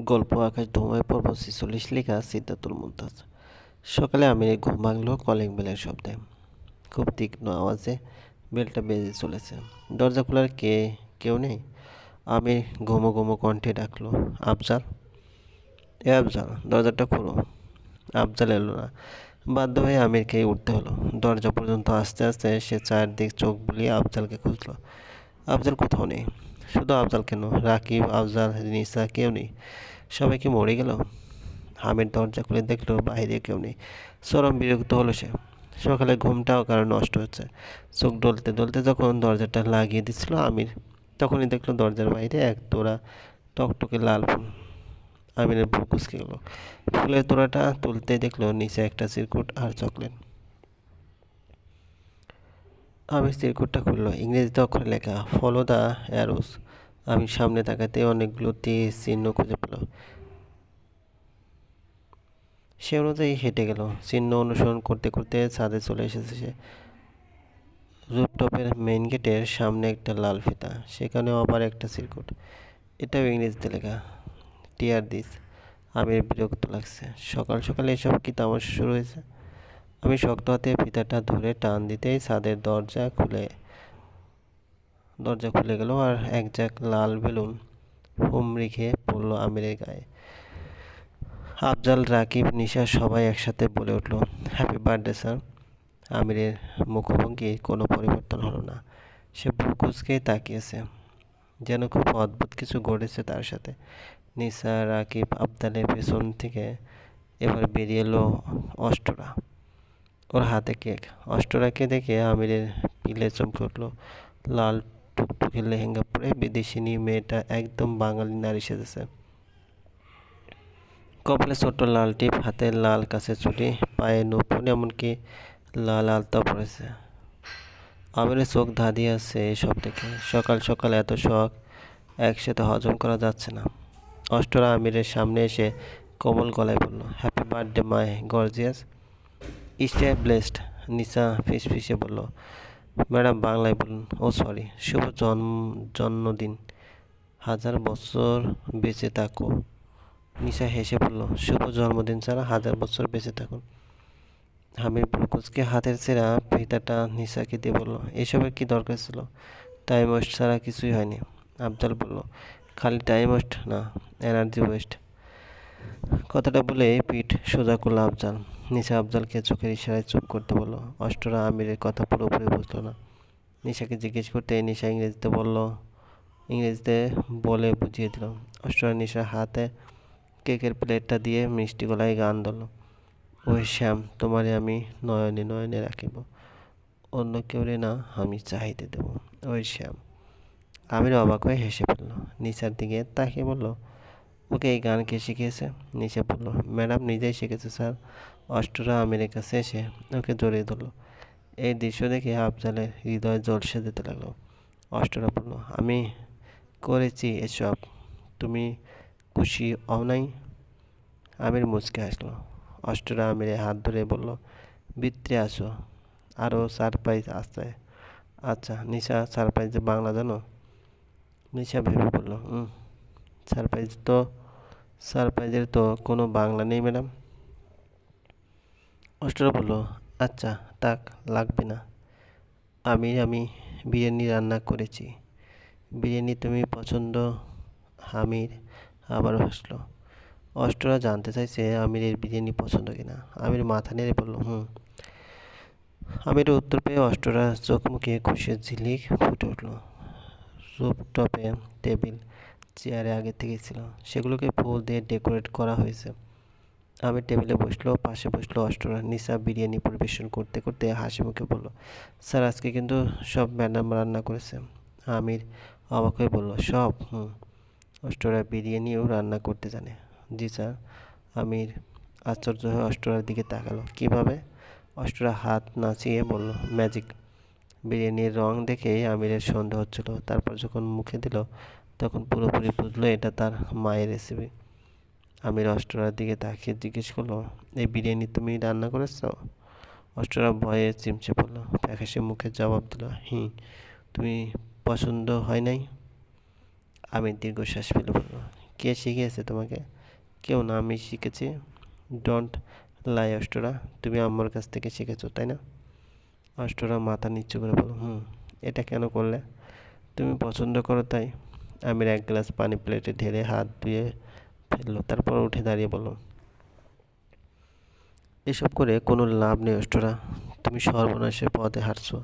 গল্প আকাশ ধুমায় পর্ব ছিচল্লিশ লেখা সিদ্ধাতুল মুমতাজ সকালে আমিরের ঘুম ভাঙল কলিং বেলের শব্দে। খুব তীক্ষ্ণ আওয়াজে বেলটা বেজে চলেছে। দরজা খোলার কে, কেউ নেই? আমির ঘুমো ঘুমো কণ্ঠে ডাকলো, আফজাল? এ আফজাল, দরজাটা খোলো। আফজাল এলো না। বাধ্য হয়ে আমিরকেই উঠতে হলো। দরজা পর্যন্ত আস্তে আস্তে সে চারদিক চোখ বুলিয়ে আফজালকে খুঁজলো। আফজাল কোথাও নেই? শুধু আফজাল কেন? রাকিব, আফজাল, নিসা কেউ নেই। সবাই কি মরে গেল? হামিদ দরজা খুলে দেখল বাইরে কেউ নেই। চরম বিরক্ত হলো সে। সকালে ঘুমটাও কারও নষ্ট হচ্ছে। চোখ ডলতে ডলতে যখন দরজাটা লাগিয়ে দিচ্ছিল আমির, তখনই দেখল দরজার বাইরে এক তোড়া টকটকে লাল ফুল। আমিরের বুক কুচকে গেল। ফুলের তোড়াটা তুলতে দেখল নিচে একটা চিরকুট আর চকলেট। আমি চিরকুটটা খুললো। ইংরেজিতে অক্ষরে লেখা ফলো দ্য অ্যারোস আমি সামনে তাকাতে অনেকগুলো তেজ চিহ্ন খুঁজে পেল। সে অনুযায়ী হেঁটে গেল। চিহ্ন অনুসরণ করতে করতে ছাদে চলে এসেছে সে। রুপটপের মেইন গেটের সামনে একটা লাল ফিতা, সেখানেও আবার একটা সিরকুট এটাও ইংরেজিতে লেখা টিয়ার দিস আমির বিরক্ত লাগছে। সকাল সকালে এসব কি তামাশা শুরু হয়েছে? আমি শক্ত হাতে ফিতাটা ধরে টান দিতেই ছাদের দরজা খুলে দরজা খুলে গেল আর এক ঝাঁক লাল বেলুন হুমড়ি খেয়ে পড়ল আমিরের গায়ে। আফজাল, রাকিব, নিশা সবাই একসাথে বলে উঠল হ্যাপি বার্থডে স্যার আমিরের মুখভঙ্গির কোনো পরিবর্তন হলো না। সে বুকুচকেই তাকিয়েছে, যেন খুব অদ্ভুত কিছু ঘটেছে তার সাথে। নিসা রাকিব আবদালের পেছন থেকে এবার বেরিয়ে এলো অষ্টরা। ওর হাতে কেক। অষ্টরাকে দেখে আমিরের পিলে চমকে উঠল লাল টুকটুকে লেহেঙ্গা পরে বিদেশিনী মেয়েটা একদম বাঙালি নারী সেজেছে। কপালে ছোট্ট লাল টিপ, হাতে লাল কাছে ছুটি পায়ে নপুন এমনকি লাল আলতা পড়েছে আমিরের চোখ ধাঁধিয়ে আছে এসব দেখে। সকাল সকাল এত শখ, একসাথে হজম করা যাচ্ছে না। অষ্টরা আমিরের সামনে এসে কোমল গলায় বলল happy birthday my gorgeous stay blessed, Nisa ফিস ফিসে বলল, ম্যাডাম, বাংলায় বলুন। ও, সরি, শুভ জন্ম জন্মদিন। হাজার বছর বেঁচে থাকো। নিশা হেসে বলল, শুভ জন্মদিন ছাড়া হাজার বছর বেঁচে থাকুন। হামির বুকুজকে হাতের ছেঁড়া ফিতাটা নিশাকে দিয়ে বলল, এসবের কি দরকার ছিল? টাইম ওয়েস্ট ছাড়া কিছুই হয়নি। আফজাল বলল, খালি টাইম ওয়েস্ট না এনার্জি ওয়েস্ট কথাটা বলে পিঠ সোজা করল আফজাল। নিশা আফজালকে চোখের ইশারায় চুপ করতে বলল। অষ্টরা আমিরের কথা পুরোপুরি বুঝলো না। নিশাকে জিজ্ঞেস করতে নিশা ইংরেজিতে বলল, ইংরেজিতে বলে বুঝিয়ে দিল। অষ্টরা নিশার হাতে কেকের প্লেটটা দিয়ে মিষ্টি গলায় গান ধরল। ওই শ্যাম, তোমারে আমি নয়নে নয়নে রাখিব। অন্য কেউ রে না আমি চাহিতে দেব। ওই শ্যাম। আমির অবাক হয়ে হেসে ফেলল। নিশার দিকে তাকিয়ে বলল ওকে এই গান কে শিখিয়েছে? নিশা বলল, ম্যাডাম নিজেই শিখেছে, স্যার। অষ্টরা আমেরিকা শেষে ওকে জড়িয়ে ধরলো। এই দৃশ্য দেখে আফজালের হৃদয় জলসে যেতে লাগল। অষ্টরা বলল, আমি করেছি এসব। তুমি খুশি হও নাই? আমির মুচকে আসলো অষ্টরা আমিরে হাত ধরে বলল বৃত্তে আসো। আরও সারপ্রাইজ আসছে আচ্ছা নিশা সারপ্রাইজে বাংলা জানো? নিশা ভেবে বলল হুম সারপ্রাইজ তো, সারপ্রাইজের তো কোনো বাংলা নেই ম্যাডাম। অষ্টরা বলল আচ্ছা তাক, লাগবে না। আমি আমি বিরিয়ানি রান্না করেছি। বিরিয়ানি তুমি পছন্দ, আমির আবারও হাসলো। অষ্টরা জানতে চাইছে আমিরের বিরিয়ানি পছন্দ কিনা। আমির মাথা নেড়ে বলল, হুম। আমির উত্তর পেয়ে অষ্টরা চোখ মুখে খুশির ঝিলিক ফুটে উঠল। রুপটপে টেবিল চেয়ারে আগে থেকেই ছিল, সেগুলোকে ফুল দিয়ে ডেকোরেট করা হয়েছে। আমি টেবিলে বসল, পাশে বসল অষ্টরা। নিসা বিরিয়ানি পরিবেশন করতে করতে হাসি মুখে বলল, স্যার, আজকে কিন্তু সব ম্যাডাম রান্না করেছে। আমির অবাক হয়ে বলল, সব? হুম। অষ্টরা বিরিয়ানিও রান্না করতে জানে। জি, স্যার। আমির আশ্চর্য হয়ে অষ্টরার দিকে তাকালো। কীভাবে? অষ্টরা হাত নাচিয়ে বলল, ম্যাজিক। বিরিয়ানির রং দেখে আমিরের সন্দেহ হচ্ছিল। তারপর যখন মুখে দিল তখন পুরোপুরি বুঝলো এটা তার মায়ের রেসিপি আমির অষ্টরার দিকে তাকিয়ে জিজ্ঞেস করল, এই বিরিয়ানি তুমি রান্না করেছ? অষ্টরা ভয়ে চিমচে পড়ল। প্যাকাশে মুখে জবাব দিল হি তুমি পছন্দ হয় নাই? আমি দীর্ঘশ্বাস ফেলে বলল কে শিখিয়েছে তোমাকে? কেউ না, আমি শিখেছি। Don't lie Ashtora. তুমি আম্মার কাছ থেকে শিখেছো, তাই না? অষ্টরা মাথা নিচু করে বলো হুম, এটা কেন করলে? তুমি পছন্দ করো তাই। আমির এক গ্লাস পানি প্লেটে ঢেলে হাত ধুয়ে ফেলল, তারপর উঠে দাঁড়িয়ে বলল, এসব করে কোনো লাভ নেই অষ্টরা, তুমি সর্বনাশের পথে হাঁটছো।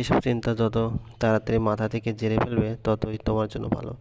এসব চিন্তা যত তাড়াতাড়ি মাথা থেকে জেরে ফেলবে, ততই তোমার জন্য ভালো।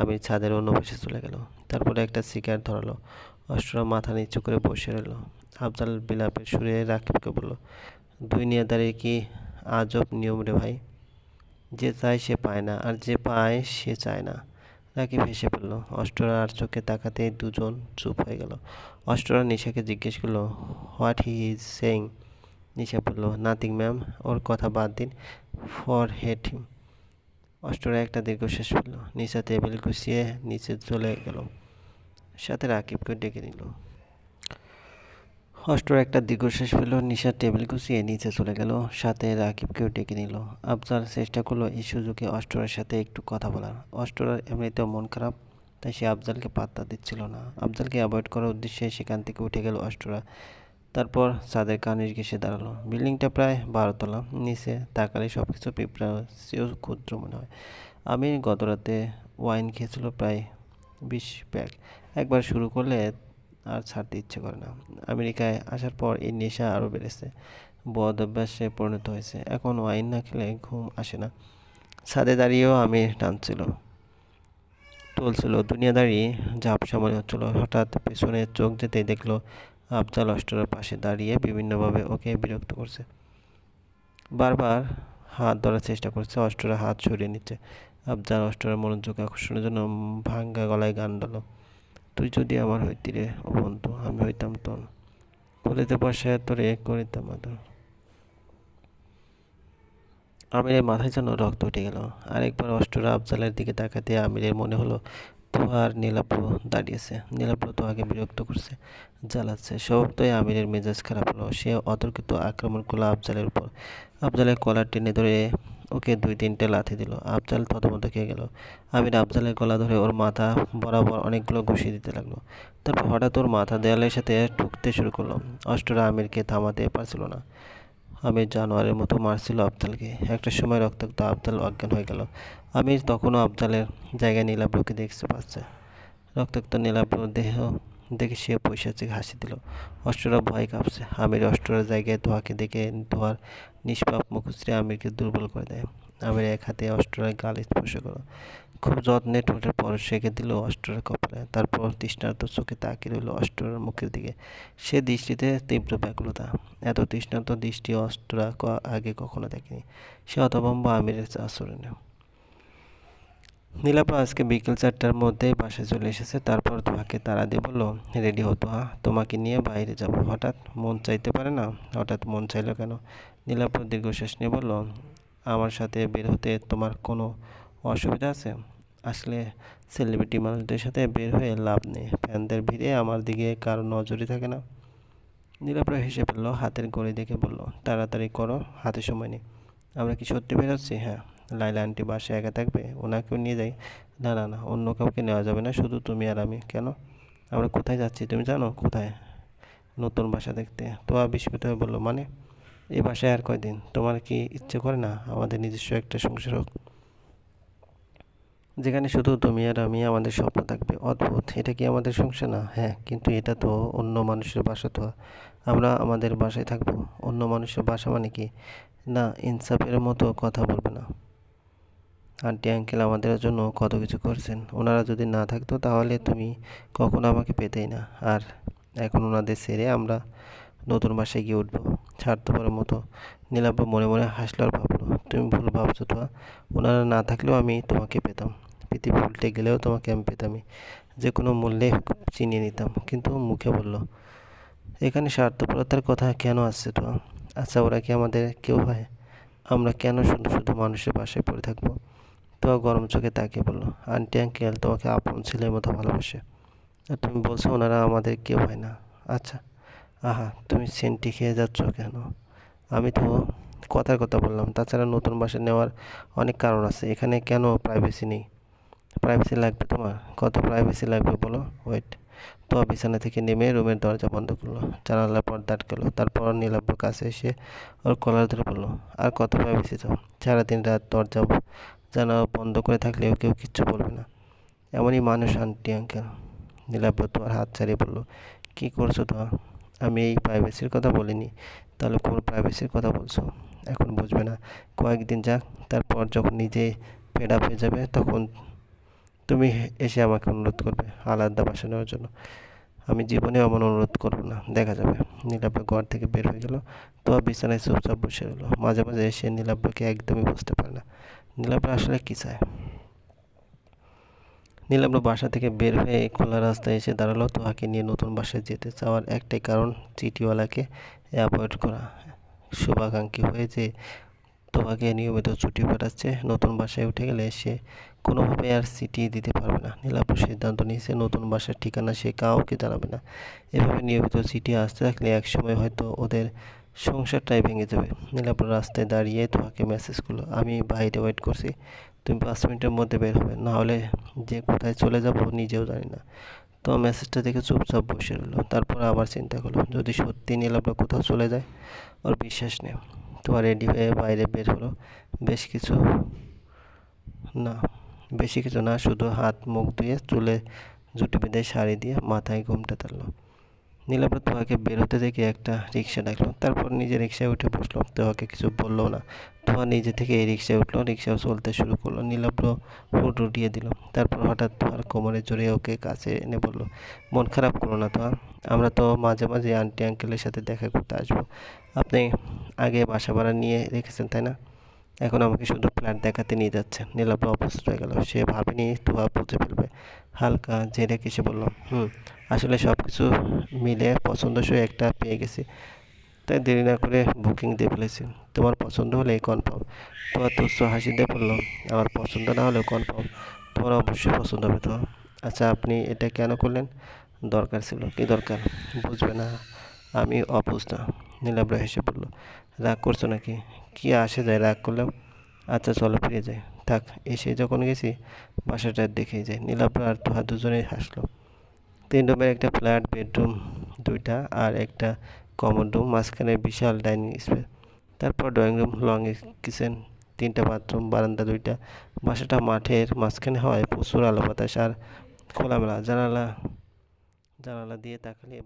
আমি ছাদের অন্য পাশে চলে গেল, তারপরে একটা সিগারেট ধরালো। অষ্টরা মাথা নিচু করে বসে রইল। আফজাল বিলাপের সুরে রাকিবকে বলল, দুই নিয়ে দাঁড়িয়ে কি আজব নিয়ম রে ভাই? যে চায় সে পায় না, আর যে পায় সে চায় না। রাকিব হেসে পড়ল অষ্টরা আর চোখে তাকাতেই দুজন চুপ হয়ে গেল। অষ্টরা নিশাকে জিজ্ঞেস করল, what he is saying? Nisha বলল, নাথিং, ম্যাম, ওর কথা বাদ দিন, ফর হেট হিম। অষ্টরা একটা দীর্ঘশ্বাস ফেলল, নিশা টেবিল গুছিয়ে নিচে চলে গেল। সাথে রাকিবকে ডেকে নিল। অষ্টর একটা দীর্ঘশ্বাস ফেল নিশা টেবিল গুছিয়ে নিচে চলে গেল। সাথে রাকিবকেও ডেকে নিল। আফজাল চেষ্টা করল এই সুযোগে অষ্টরের সাথে একটু কথা বলার। অষ্টরের এমনিতেও মন খারাপ, তাই সে আফজালকে পাত্তা দিচ্ছিল না। আফজালকে অ্যাভয়েড করার উদ্দেশ্যে সেখান থেকে উঠে গেল অষ্টরা। তারপর চাঁদের কানির ঘেসে দাঁড়াল। বিল্ডিংটা প্রায় বারোতলা। নিচে তাকালে সব কিছু পিঁপড়া সেও ক্ষুদ্র মনে হয়। আমি গত রাতে ওয়াইন খেয়েছিল প্রায় বিশ প্যাক। একবার শুরু করলে আর ছাড়তে ইচ্ছে করে না। আমেরিকায় আসার পর এই নেশা আরও বেড়েছে। বদ অভ্যাসে পরিণত হয়েছে। এখন ওয়াইন না খেলে ঘুম আসে না। ছাদে দাঁড়িয়েও আমি টানছিল। তুলছিল দুনিয়াদারি ঝাপসা মনে হচ্ছিল। হঠাৎ পেছনে চোখ যেতেই দেখল, আফজাল অষ্টরের পাশে দাঁড়িয়ে বিভিন্নভাবে ওকে বিরক্ত করছে। বারবার হাত ধরার চেষ্টা করছে। অষ্টরা হাত সরিয়ে নিচ্ছে। আফজাল অষ্টরের মনোযোগ আকর্ষণের জন্য ভাঙ্গা গলায় গান ডালো তুই যদি আমার হইতি রে ও বন্ধু আমি হইতাম তোর কলিতে বসায় তোরে করিতাম আদর আমিরের মাথায় যেন রক্ত উঠে গেল। আরেকবার অষ্টরা আফজালের দিকে তাকাতে আমিরের মনে হলো, তোহার নীলাপ্র দাঁড়িয়েছে। নীলাপ্র তোহাকে বিরক্ত করছে, জ্বালাচ্ছে। স্বভাবতই আমিরের মেজাজ খারাপ হলো। সে অতর্কিত আক্রমণ করল আফজালের উপর। আফজালের কলার টেনে ধরে ওকে দুই তিনটে লাথি দিল। আফজাল থতমত খেয়ে গেল। আমির আফজালের গলা ধরে ওর মাথা বরাবর অনেকগুলো ঘুষিয়ে দিতে লাগল। তারপর হঠাৎ ওর মাথা দেয়ালের সাথে ঠুকতে শুরু করল। অষ্টরা আমিরকে থামাতে পারছিল না। আমির জানোয়ারের মতো মারছিল আফজালকে। একটা সময় রক্তাক্ত আফজাল অজ্ঞান হয়ে গেল। আমির তখনও আফজালের জায়গায় নীলাব্রকে দেখতে পাচ্ছে। রক্তাক্ত নীলাব্র দেহ দেখে সে পৈশাচিক হাসি দিল। অষ্টরা ভয় কাঁপছে। আমির অষ্টরার জায়গায় ধোয়াকে দেখে ধোয়ার নিষ্পাপ মুখশ্রী আমিরকে দুর্বল করে দেয়। আমির এক হাতে অষ্টরার গাল স্পর্শ করল। খুব যত্নে ঠোঁটের পর সেঁকে দিল অষ্টরার কপালে। তারপর তৃষ্ণার্ত চোখে তাকিয়ে রইল অষ্টরার মুখের দিকে। সে দৃষ্টিতে তীব্র ব্যাকুলতা। এত তৃষ্ণার্ত দৃষ্টি অষ্টরা আগে কখনো দেখেনি। সে অতবম্ব আমিরের আচরণে। নীলাপা আজকে বিকেল চারটার মধ্যেই বাসে চলে এসেছে। তারপর তোমাকে তারা দিয়ে বলল, রেডি হতো হা তোমাকে নিয়ে বাইরে যাব। হঠাৎ মন চাইতে পারে না? হঠাৎ মন চাইলো কেন? নীলাপা দীর্ঘশ্বাস নিয়ে বলল, আমার সাথে বের হতে তোমার কোনো অসুবিধা আছে? আসলে সেলিব্রিটি মানুষদের সাথে বের হয়ে লাভ নেই। ফ্যানদের ভিড়ে আমার দিকে কারও নজরই থাকে না। নীলাপরা হেসে ফেলল, হাতের গড়ি দেখে বলল, তাড়াতাড়ি করো, হাতে সময় নেই। আমরা কি সত্যি বেরোচ্ছি হ্যাঁ। লাইলা আন্টি বাসায় একা থাকবে, ওনাকেও নিয়ে যাই। না না না, অন্য কাউকে নেওয়া যাবে না, শুধু তুমি আর আমি। কেন? আমরা কোথায় যাচ্ছি তুমি জানো? কোথায়? নতুন বাসা দেখতে। তো বিস্মিত হয়ে বলল মানে এই বাসায় আর কয়দিন? তোমার কি ইচ্ছে করে না? আমাদের নিজস্ব একটা সংসার হোক। যেখানে শুধু তুমি আর আমি আমাদের স্বপ্ন থাকবে। অদ্ভুত, এটা কি আমাদের সংসার? না হ্যাঁ কিন্তু এটা তো অন্য মানুষের বাসা তো। আমরা আমাদের বাসায় থাকব। অন্য মানুষের বাসা মানে কি? না, ইনসাফের মতো কথা বলবে না। আন্টি আঙ্কেল আমাদের জন্য কত কিছু করছেন। ওনারা যদি না থাকতো তাহলে তুমি কখনো আমাকে পেতেই না। আর এখন ওনাদের সেরে আমরা নতুন বাসায় গিয়ে উঠবো। স্বার্থপরের মতো নীলাব্য মনে মনে হাসলো আর ভাবলো, তুমি ভুল ভাবছ তো ওনারা না থাকলেও আমি তোমাকে পেতাম। পৃথিবী উল্টে গেলেও তোমাকে আমি পেতামই। যে কোনো মূল্যে চিনিয়ে নিতাম। কিন্তু মুখে বলল, এখানে স্বার্থপরতার কথা কেন আসছে তো আচ্ছা ওরা কি আমাদের কেউ হয় আমরা কেন শুধু শুধু মানুষের বাসায় পড়ে থাকব? তো গরম চোখে তাকিয়ে বলল, আন্টি আঙ্কেল তোমাকে আপন ছেলের মতো ভালোবাসে। আর তুমি বলছো ওনারা আমাদের কেউ হয় না। আচ্ছা আহা, তুমি সেন্টি খেয়ে যাচ্ছ কেন? আমি তো কথার কথা বললাম। তাছাড়া নতুন বাসা নেওয়ার অনেক কারণ আছে। এখানে কেন প্রাইভেসি নেই? প্রাইভেসি লাগবে তোমার? কত প্রাইভেসি লাগবে বলো? ওয়েট তো বিছানা থেকে নেমে রুমের দরজা বন্ধ করল। জানালার পর পর্দা আটকালো। তারপর নীলাব্র কাছে এসে ওর কলার ধরে বলল, আর কত প্রাইভেসি চাও? সারাদিন রাত দরজা জানালা বন্ধ করে থাকলেও কেউ কিচ্ছু বলবে না। এমনই মানুষ, আন্টি, আঙ্কেল। নীলাব্র তোমার হাত ছাড়িয়ে বলল, কী করছ তো আমি এই প্রাইভেসির কথা বলিনি। তাহলে কোন প্রাইভেসির কথা বলছো? এখন বুঝবে না। কয়েকদিন যাক, তারপর যখন নিজে ফেড আপ হয়ে যাবে, তখন তুমি এসে আমাকে অনুরোধ করবে আলাদা বাসা নেওয়ার জন্য। আমি জীবনে এমন অনুরোধ করব না, দেখা যাবে। নীলাব্বা ঘর থেকে বের হয়ে গেল। তো বিছানায় চুপচাপ বসে রইল। মাঝে মাঝে এসে নীলাব্বাকে একদমই বুঝতে পারে না। নীলাব্বা আসলে কী চায়? নীলাব্র বাসা থেকে বের হয়ে খোলা রাস্তায় এসে দাঁড়াল। তোহাকে নিয়ে নতুন বাসায় যেতে চাওয়ার একটাই কারণ, চিঠিওয়ালাকে অ্যাভয়েড করা। শুভাকাঙ্ক্ষী হয়ে যে তোহাকে নিয়মিত ছুটি পাঠাচ্ছে, নতুন বাসায় উঠে গেলে সে কোনোভাবে আর চিঠি দিতে পারবে না। নীলাপুর সিদ্ধান্ত নিয়েছে, নতুন বাসার ঠিকানা সে কাউকে জানাবে না। এভাবে নিয়মিত চিঠি আসতে থাকলে একসময় হয়তো ওদের সংসারটাই ভেঙে যাবে নীলাপুর রাস্তায় দাঁড়িয়ে তোমাকে মেসেজ করল, আমি বাইরে ওয়েট করছি। তুমি পাঁচ মিনিটের মধ্যে বের হবে। না হলে যে কোথায় চলে যাব নিজেও জানি না। তো মেসেজটা দেখে চুপচাপ বসে রইল। তারপর আবার চিন্তা করল, যদি সত্যি নীলাপরা কোথাও চলে যায়, ওর বিশ্বাস নেই। তোমার রেডি হয়ে বাইরে বের হলো। বেশ কিছু না, বেশি কিছু না, শুধু হাত মুখ ধুয়ে চুলে জুটি বেঁধে শাড়ি দিয়ে মাথায় ঘুমটা তারলো নীলাব্র তোহাকে বেরোতে দেখে একটা রিক্সা ডাকলো। তারপর নিজে রিক্সায় উঠে বসল। তোহাকে কিছু বলল না। তোহা নিজে থেকে এই রিক্সায় উঠল। রিক্সাও চলতে শুরু করল। নীলাব্র হুট উঠিয়ে দিল। তারপর হঠাৎ তোহার কোমরে জড়িয়ে ওকে কাছে এনে বলল, মন খারাপ করো না তোহা আমরা তো মাঝে মাঝে আন্টি আঙ্কেলের সাথে দেখা করতে আসব। আপনি আগে বাসা ভাড়া নিয়ে রেখেছেন, তাই না? এখন আমাকে শুধু ফ্ল্যাট দেখাতে নিয়ে যাচ্ছে নীলাব্র অবস্থ হয়ে গেল। সে ভাবেনি তোহা বুঝে ফেলবে। হালকা জেরে কেসে বলল হুম, আসলে সব কিছু মিলে পছন্দসই একটা পেয়ে গেছি। তাই দেরি না করে বুকিং দিয়ে ফেলেছি। তোমার পছন্দ হলে কনফার্ম তোমার তুচ্ছ হাসি দিয়ে বলল, আমার পছন্দ না হলেও কনফার্ম তোমার অবশ্যই পছন্দ হবে তো। আচ্ছা আপনি এটা কেন করলেন? দরকার ছিল। কি দরকার? বুঝবে না, আমি অবুঝ না। নীলাব্রা হেসে বলল, রাগ করছ নাকি? কি আসে যায়, রাগ করলাম আচ্ছা চলো ফিরে যাই। থাক, এসে যখন গেছি, বাসাটা দেখেই যায় নীলাব্রা আর তোহা দুজনেই হাসলো। তিন রুমের একটা ফ্ল্যাট, বেডরুম দুইটা আর একটা কমন রুম, মাঝখানে বিশাল ডাইনিং স্পেস। তারপর ড্রয়িং রুম, লং কিচেন, তিনটা বাথরুম, বারান্দা দুইটা। বাসাটা মাঠের মাঝখানে হওয়ায় প্রচুর আলো বাতাস আর খোলামেলা জানালা জানালা দিয়ে তাকালে